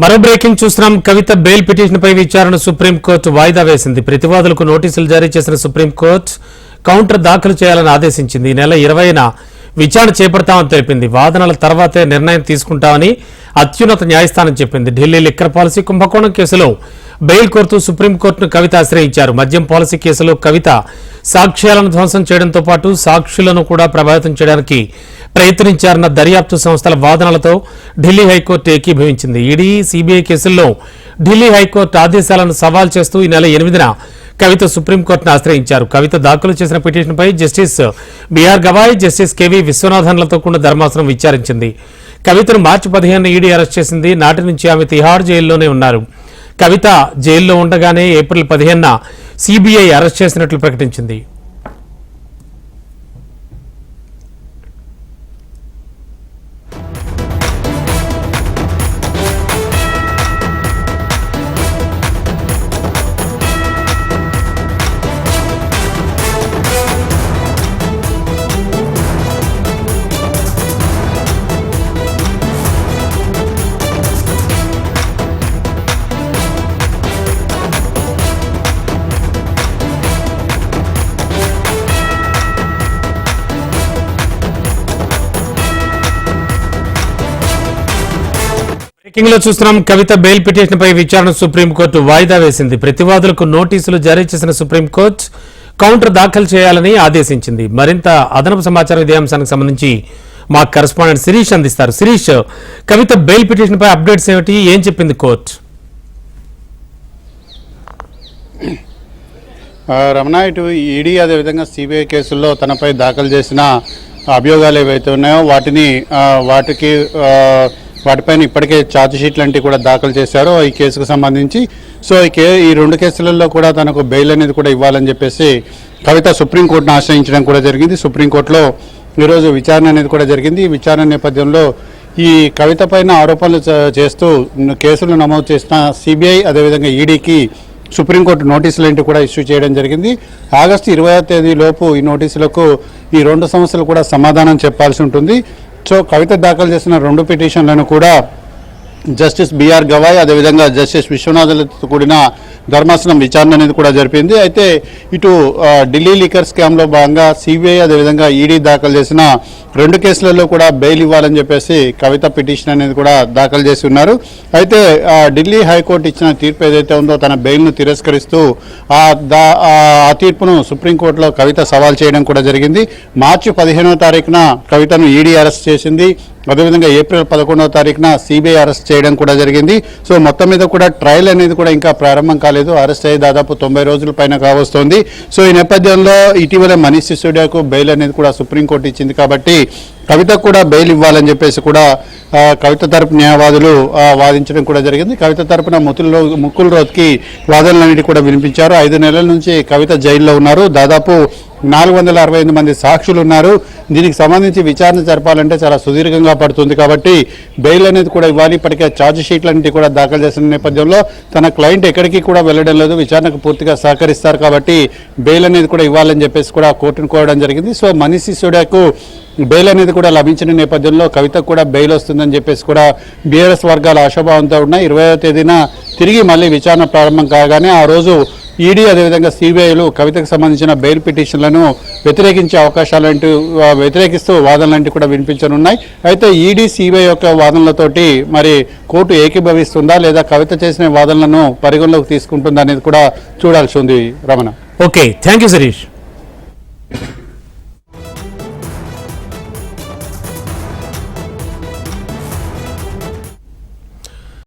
మరో బ్రేకింగ్ చూస్తున్నాం. కవిత bail petition పై విచారణ సుప్రీంకోర్టు వాయిదా వేసింది. ప్రతివాదులకు నోటీసులు జారీ చేసిన సుప్రీంకోర్టు కౌంటర్ దాఖలు చేయాలని ఆదేశించింది. ఈ నెల ఇరవైన విచారణ చేపడతామని తెలిపింది. వాదనల తర్వాతే నిర్ణయం తీసుకుంటామని అత్యున్నత న్యాయస్థానం చెప్పింది. ఢిల్లీ లిక్కర్ పాలసీ కుంభకోణం కేసులో బెయిల్ కోరుతూ సుప్రీంకోర్టును కవిత ఆశ్రయించారు. మద్యం పాలసీ కేసులో కవిత సాక్ష్యాలను ధ్వంసం చేయడంతో పాటు సాక్షులను కూడా ప్రభావితం చేయడానికి ప్రయత్నించారన్న దర్యాప్తు సంస్థల వాదనలతో ఢిల్లీ హైకోర్టు ఏకీభవించింది. ఈడీ సిబిఐ కేసుల్లో ఢిల్లీ హైకోర్టు ఆదేశాలను సవాల్ చేస్తూ ఈ నెల ఎనిమిదిన కవిత సుప్రీంకోర్టును ఆశ్రయించారు. కవిత దాఖలు చేసిన పిటిషన్పై justice BR Gavai justice KV విశ్వనాథన్లతో కూడిన ధర్మాసనం విచారించింది. కవితను మార్చి పదిహేను ఈడీ అరెస్ట్ చేసింది. నాటి నుంచి ఆమె తిహార్ జైల్లోనే ఉన్నారు. కవిత జైల్లో ఉండగానే ఏప్రిల్ పదిహేనున సిబిఐ అరెస్ట్ చేసినట్లు ప్రకటించింది. బ్రేకింగ్లో చూస్తున్నాం. కవిత బెయిల్ పిటిషన్ పై విచారణ సుప్రీంకోర్టు వాయిదా వేసింది. ప్రతివాదులకు నోటీసులు జారీ చేసిన సుప్రీంకోర్టు కౌంటర్ దాఖలు చేయాలని ఆదేశించింది. మరింత అదనపు సమాచారం ఇదే అంశానికి సంబంధించి మా కరెస్పాండెంట్ శిరీష్ అందిస్తారు. శిరీష్ కవిత బెయిల్ పిటిషన్ పై అప్డేట్స్ ఏమిటి? ఏం చెప్పింది కోర్టు? రమణ ఇటు ఈడీ అదేవిధంగా సిబిఐ కేసుల్లో తనపై దాఖలు చేసిన అభియోగాలు ఏవైతే ఉన్నాయో వాటిని వాటికి వాటిపైన ఇప్పటికే ఛార్జ్ షీట్ లాంటివి కూడా దాఖలు చేశారు. ఈ కేసుకు సంబంధించి. సో ఈ కే ఈ రెండు కేసులలో కూడా తనకు బెయిల్ అనేది కూడా ఇవ్వాలని చెప్పేసి కవిత సుప్రీంకోర్టును ఆశ్రయించడం కూడా జరిగింది. సుప్రీంకోర్టులో ఈరోజు విచారణ అనేది కూడా జరిగింది. ఈ విచారణ నేపథ్యంలో ఈ కవిత పైన ఆరోపణలు చేస్తూ కేసులు నమోదు చేసిన సిబిఐ అదేవిధంగా ఈడీకి సుప్రీంకోర్టు నోటీసులు ఏంటి కూడా ఇష్యూ చేయడం జరిగింది. ఆగస్టు ఇరవై తేదీ లోపు ఈ నోటీసులకు ఈ రెండు సంస్థలు కూడా సమాధానం చెప్పాల్సి ఉంటుంది. సో కవిత దాఖలు చేసిన రెండు పిటిషన్లను కూడా జస్టిస్ బిఆర్ గవాయ్ అదేవిధంగా జస్టిస్ విశ్వనాథులతో కూడిన ధర్మాసనం విచారణ అనేది కూడా జరిపింది. అయితే ఇటు ఢిల్లీ లీకర్ స్కామ్లో భాగంగా సిబిఐ అదేవిధంగా ఈడీ దాఖలు చేసిన రెండు కేసులలో కూడా బెయిల్ ఇవ్వాలని చెప్పేసి కవిత పిటిషన్ అనేది కూడా దాఖలు చేసి ఉన్నారు. అయితే ఢిల్లీ హైకోర్టు ఇచ్చిన తీర్పు ఏదైతే ఉందో తన బెయిల్ను తిరస్కరిస్తూ ఆ దా ఆ తీర్పును సుప్రీంకోర్టులో కవిత సవాల్ చేయడం కూడా జరిగింది. మార్చి పదిహేనవ తారీఖున కవితను ఈడీ అరెస్ట్ చేసింది. అదేవిధంగా ఏప్రిల్ పదకొండవ తారీఖున సిబిఐ అరెస్ట్ చేయడం కూడా జరిగింది. సో మొత్తం మీద కూడా ట్రయల్ అనేది కూడా ఇంకా ప్రారంభం కాలేదు. అరెస్ట్ అయ్యి దాదాపు తొంభై రోజుల పైన కావస్తోంది. సో ఈ నేపథ్యంలో ఇటీవల మనీష్ సిసోడియాకు బెయిల్ అనేది కూడా సుప్రీంకోర్టు ఇచ్చింది కాబట్టి కవితకు కూడా బెయిల్ ఇవ్వాలని చెప్పేసి కూడా కవిత తరపు న్యాయవాదులు వాదించడం కూడా జరిగింది. కవిత తరపున ముతుల్లో ముక్కుల ముకుల్ రోత్కి వాదనలన్నిటి కూడా వినిపించారు. ఐదు నెలల నుంచి కవిత జైల్లో ఉన్నారు. దాదాపు నాలుగు వందల అరవై ఎనిమిది మంది సాక్షులు ఉన్నారు దీనికి సంబంధించి విచారణ జరపాలంటే చాలా సుదీర్ఘంగా పడుతుంది కాబట్టి బెయిల్ అనేది కూడా ఇవ్వాలి. ఇప్పటికే ఛార్జ్ షీట్లన్నింటి కూడా దాఖలు చేసిన నేపథ్యంలో తన క్లయింట్ ఎక్కడికి కూడా వెళ్ళడం లేదు. విచారణకు పూర్తిగా సహకరిస్తారు కాబట్టి బెయిల్ అనేది కూడా ఇవ్వాలని చెప్పేసి కూడా కోర్టును కోరడం జరిగింది. సో మనీష్ సిసోడియాకు బెయిల్ అనేది కూడా లభించిన నేపథ్యంలో కవిత కూడా బెయిల్ వస్తుందని చెప్పేసి కూడా బీఆర్ఎస్ వర్గాలు ఆశాభావంతో ఉన్నాయి ఇరవైవ తేదీన తిరిగి మళ్ళీ విచారణ ప్రారంభం కాగానే ఆ రోజు ఈడీ అదేవిధంగా సిబిఐలు కవితకు సంబంధించిన బెయిల్ పిటిషన్లను వ్యతిరేకించే అవకాశాలంటూ వ్యతిరేకిస్తూ వాదనలాంటివి కూడా వినిపించనున్నాయి. అయితే ఈడీ సిబిఐ యొక్క వాదనలతోటి మరి కోర్టు ఏకీభవిస్తుందా లేదా కవిత చేసిన వాదనలను పరిగణలోకి తీసుకుంటుందా అనేది కూడా చూడాల్సి ఉంది Ramana. Okay thank you Shirish.